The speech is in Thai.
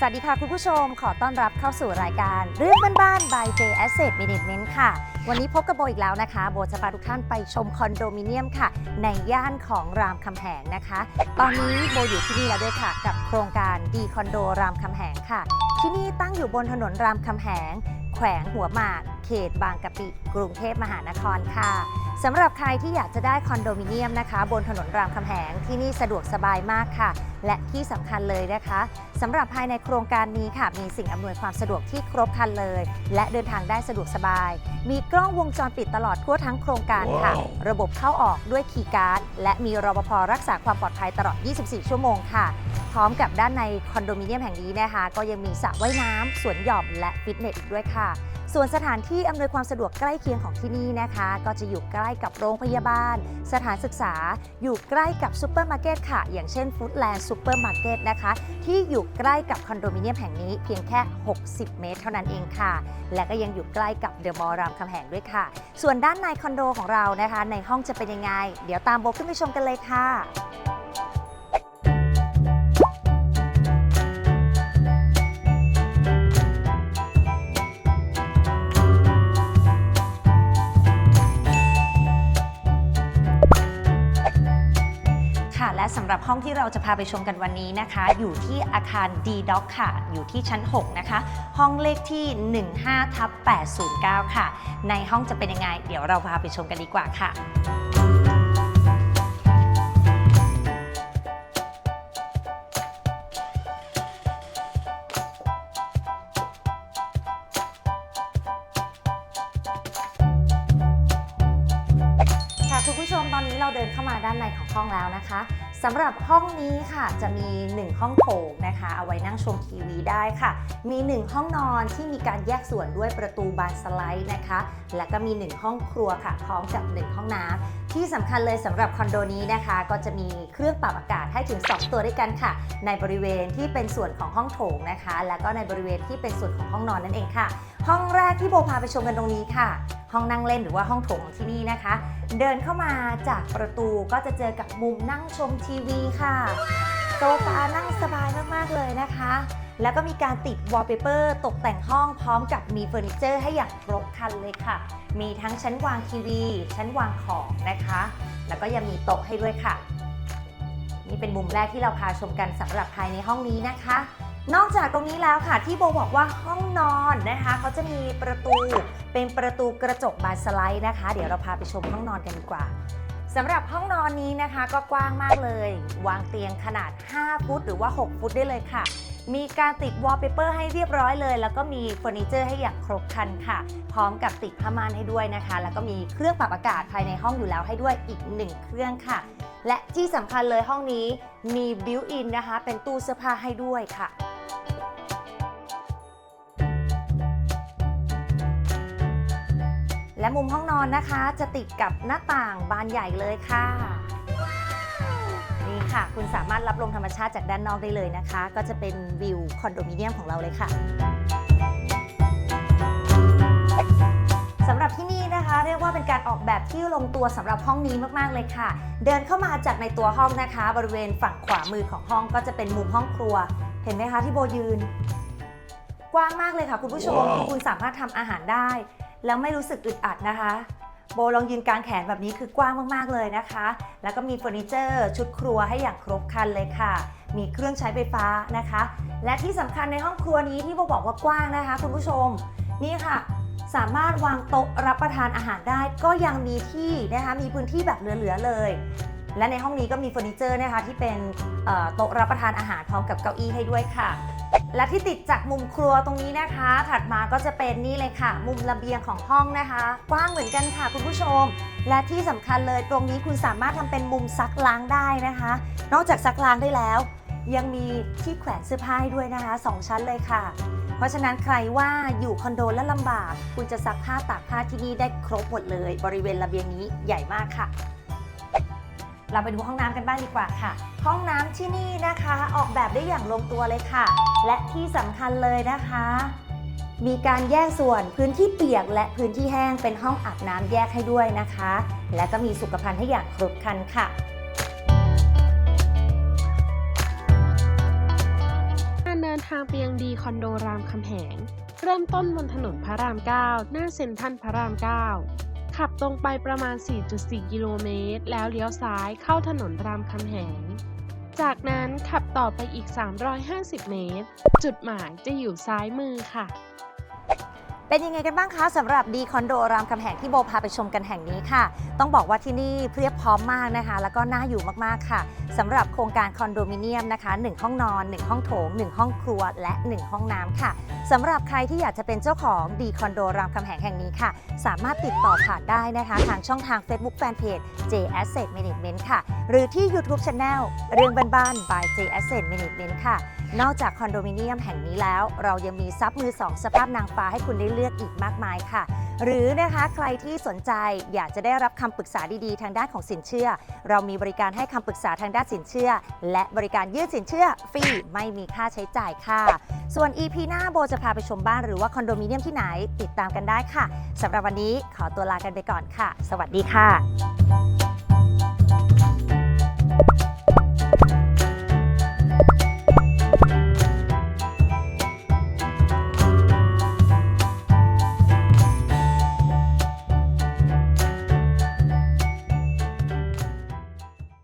สวัสดีค่ะคุณผู้ชม ขอต้อนรับเข้าสู่รายการ เรื่องบ้านๆ by J Asset Management ค่ะ วันนี้พบกับโบอีกแล้วนะคะ โบจะพาทุกท่านไปชมคอนโดมิเนียมค่ะ ในย่านของรามคำแหงนะคะ ตอนนี้โบอยู่ที่นี่แล้วด้วยค่ะ กับโครงการดีคอนโดรามคำแหงค่ะ ที่นี่ตั้งอยู่บนถนนรามคำแหง แขวงหัวหมาก เขตบางกะปิ กรุงเทพมหานครค่ะ สำหรับใครที่อยากจะได้คอนโดมิเนียมนะคะ บนถนนรามคำแหงที่นี่สะดวกสบายมากค่ะ และที่สำคัญเลยนะคะสำหรับภายในโครงการนี้ค่ะ มีสิ่งอำนวยความสะดวกที่ครบครันเลย และเดินทางได้สะดวกสบาย มีกล้องวงจรปิดตลอดทั่วทั้งโครงการค่ะว้าวระบบเข้าออกด้วยคีย์การ์ดและมีรปภรักษาความปลอดภัยตลอด 24 ชั่วโมงค่ะ พร้อมกับด้านในคอนโดมิเนียมแห่งนี้นะคะ ก็ยังมีสระว่ายน้ำสวนหย่อมและฟิตเนสอีกด้วยค่ะ ส่วนสถานที่อำนวยความสะดวกใกล้เคียงของที่นี่นะคะ ก็จะอยู่ใกล้กับโรงพยาบาล สถานศึกษา อยู่ใกล้กับซูเปอร์มาร์เก็ตค่ะ อย่างเช่นฟู้ดแลนด์ซูเปอร์มาร์เก็ตนะคะ ที่อยู่ใกล้กับคอนโดมิเนียมแห่งนี้เพียงแค่ 60 เมตร เท่านั้นเองค่ะ และก็ยังอยู่ใกล้กับเดอะมอลล์รามคำแหงด้วยค่ะ ส่วนด้านในคอนโดของเรานะคะ ในห้องจะเป็นยังไง เดี๋ยวตามโบขึ้นไปชมกันเลยค่ะ และสำหรับห้องที่เราจะพาไปชมกันวันนี้นะคะ อยู่ที่อาคาร D d o c ค่ะ อยู่ที่ชั้น 6 นะคะ ห้องเลขที่ 15ทับ809 ค่ะ ในห้องจะเป็นยังไง เดี๋ยวเราพาไปชมกันดีกว่าค่ะ นี้เราเดินเข้ามาด้านในของห้องแล้วนะคะสำหรับห้องนี้ค่ะจะมี 1 ห้องโถงนะคะ เอาไว้นั่งชมทีวีได้ค่ะ มี 1 ห้องนอนที่มีการแยกส่วนด้วยประตูบานสไลด์นะคะ และก็มี 1 ห้องครัวค่ะ พร้อมกับ 1 ห้องน้ำที่สำคัญเลยสำหรับคอนโดนี้นะคะ ก็จะมีเครื่องปรับอากาศให้ถึง 2 ตัวด้วยกันค่ะ ในบริเวณที่เป็นส่วนของห้องโถงนะคะ แล้วก็ในบริเวณที่เป็นส่วนของห้องนอนนั่นเองค่ะ ห้องแรกที่โบพาไปชมกันตรงนี้ค่ะ ห้องนั่งเล่นหรือว่าห้องโถงของที่นี่นะคะ เดินเข้ามาจากประตูก็จะเจอกับมุมนั่งชมทีวีค่ะโซฟานั่งสบายมากๆเลยนะคะ แล้วก็มีการติดวอลเปเปอร์ตกแต่งห้องพร้อมกับมีเฟอร์นิเจอร์ให้อย่างครบครันเลยค่ะ มีทั้งชั้นวางทีวี ชั้นวางของนะคะ แล้วก็ยังมีโต๊ะให้ด้วยค่ะ นี่เป็นมุมแรกที่เราพาชมกันสำหรับภายในห้องนี้นะคะ นอกจากตรงนี้แล้วค่ะที่โบบอกว่าห้องนอนนะคะเขาจะมีประตูเป็นประตูกระจกบานสไลด์นะคะ เดี๋ยวเราพาไปชมห้องนอนกันดีกว่าสำหรับห้องนอนนี้นะคะก็กว้างมากเลย วางเตียงขนาด 5 ฟุตหรือว่า 6 ฟุตได้เลยค่ะ มีการติดวอลเปเปอร์ให้เรียบร้อยเลย แล้วก็มีเฟอร์นิเจอร์ให้อย่างครบครันค่ะ พร้อมกับติดผ้าม่านให้ด้วยนะคะ แล้วก็มีเครื่องปรับอากาศภายในห้องอยู่แล้วให้ด้วยอีกหนึ่งเครื่องค่ะ และที่สำคัญเลยห้องนี้มีบิวอินนะคะ เป็นตู้เสื้อผ้าให้ด้วยค่ะ และมุมห้องนอนนะคะจะติดกับหน้าต่างบานใหญ่เลยค่ะ นี่ค่ะ คุณสามารถรับลมธรรมชาติจากด้านนอกได้เลยนะคะ ก็จะเป็นวิวคอนโดมิเนียมของเราเลยค่ะสำหรับที่นี่นะคะ เรียกว่าเป็นการออกแบบที่ลงตัวสำหรับห้องนี้มากๆเลยค่ะ เดินเข้ามาจากในตัวห้องนะคะ บริเวณฝั่งขวามือของห้องก็จะเป็นมุมห้องครัว เห็นไหมคะที่โบยืน กว้างมากเลยค่ะ คุณผู้ชมว้าวคุณสามารถทำอาหารได้ แล้วไม่รู้สึกอึดอัดนะคะ โบลองยืนกลางแขนแบบนี้คือกว้างมากๆเลยนะคะ แล้วก็มีเฟอร์นิเจอร์ชุดครัวให้อย่างครบครันเลยค่ะ มีเครื่องใช้ไฟฟ้านะคะ และที่สำคัญในห้องครัวนี้ที่โบบอกว่ากว้างนะคะ คุณผู้ชมนี่ค่ะสามารถวางโต๊ะรับประทานอาหารได้ก็ยังมีที่นะคะมีพื้นที่แบบเหลือๆเลย และในห้องนี้ก็มีเฟอร์นิเจอร์นะคะที่เป็นโต๊ะรับประทานอาหารพร้อมกับเก้าอี้ให้ด้วยค่ะ และที่ติดจากมุมครัวตรงนี้นะคะ ถัดมาก็จะเป็นนี่เลยค่ะ มุมระเบียงของห้องนะคะ กว้างเหมือนกันค่ะคุณผู้ชม และที่สำคัญเลยตรงนี้คุณสามารถทำเป็นมุมซักล้างได้นะคะ นอกจากซักล้างได้แล้ว ยังมีที่แขวนเสื้อผ้าให้ด้วยนะคะสองชั้นเลยค่ะ เพราะฉะนั้นใครว่าอยู่คอนโดและลำบาก คุณจะซักผ้าตากผ้าที่นี่ได้ครบหมดเลย บริเวณระเบียงนี้ใหญ่มากค่ะ เราไปดูห้องน้ำกันบ้างดีกว่าค่ะ ห้องน้ำที่นี่นะคะออกแบบได้อย่างลงตัวเลยค่ะ และที่สำคัญเลยนะคะ มีการแยกส่วนพื้นที่เปียกและพื้นที่แห้งเป็นห้องอาบน้ำแยกให้ด้วยนะคะ และก็มีสุขภัณฑ์ให้อย่างครบครันค่ะการเดินทางไปยังดีคอนโดรามคำแหง เริ่มต้นบนถนนพระราม 9 หน้าเซ็นทรัลพระราม 9 ขับตรงไปประมาณ 4.4 กิโลเมตร แล้วเลี้ยวซ้ายเข้าถนนรามคำแหง จากนั้นขับต่อไปอีก 350 เมตร จุดหมายจะอยู่ซ้ายมือค่ะ เป็นยังไงกันบ้างคะสำหรับดีคอนโดรามคำแหงที่โบพาไปชมกันแห่งนี้ค่ะ ต้องบอกว่าที่นี่เพียบพร้อมมากนะคะ แล้วก็น่าอยู่มากๆค่ะสำหรับโครงการคอนโดมิเนียมนะคะ 1 ห้องนอน 1 ห้องโถง 1 ห้องครัว และ 1 ห้องน้ำค่ะสำหรับใครที่อยากจะเป็นเจ้าของดีคอนโดรามคำแหงแห่งนี้ค่ะ สามารถติดต่อผ่านได้นะคะ ทางช่องทาง Facebook Fanpage J Asset Management ค่ะ หรือที่ YouTube Channel เรื่องบ้านๆ by J Asset Management ค่ะ นอกจากคอนโดมิเนียมแห่งนี้แล้ว เรายังมีซับมือสองสภาพนางฟ้าให้คุณได้เลือกอีกมากมายค่ะ หรือนะคะใครที่สนใจอยากจะได้รับคำปรึกษาดีๆ ทางด้านของสินเชื่อ เรามีบริการให้คำปรึกษาทางด้านสินเชื่อ และบริการยื่นสินเชื่อฟรีไม่มีค่าใช้จ่ายค่ะ ส่วน EP หน้าโบจะพาไปชมบ้านหรือว่าคอนโดมิเนียมที่ไหนติดตามกันได้ค่ะสำหรับวันนี้ขอตัวลากันไปก่อนค่ะ สวัสดีค่ะ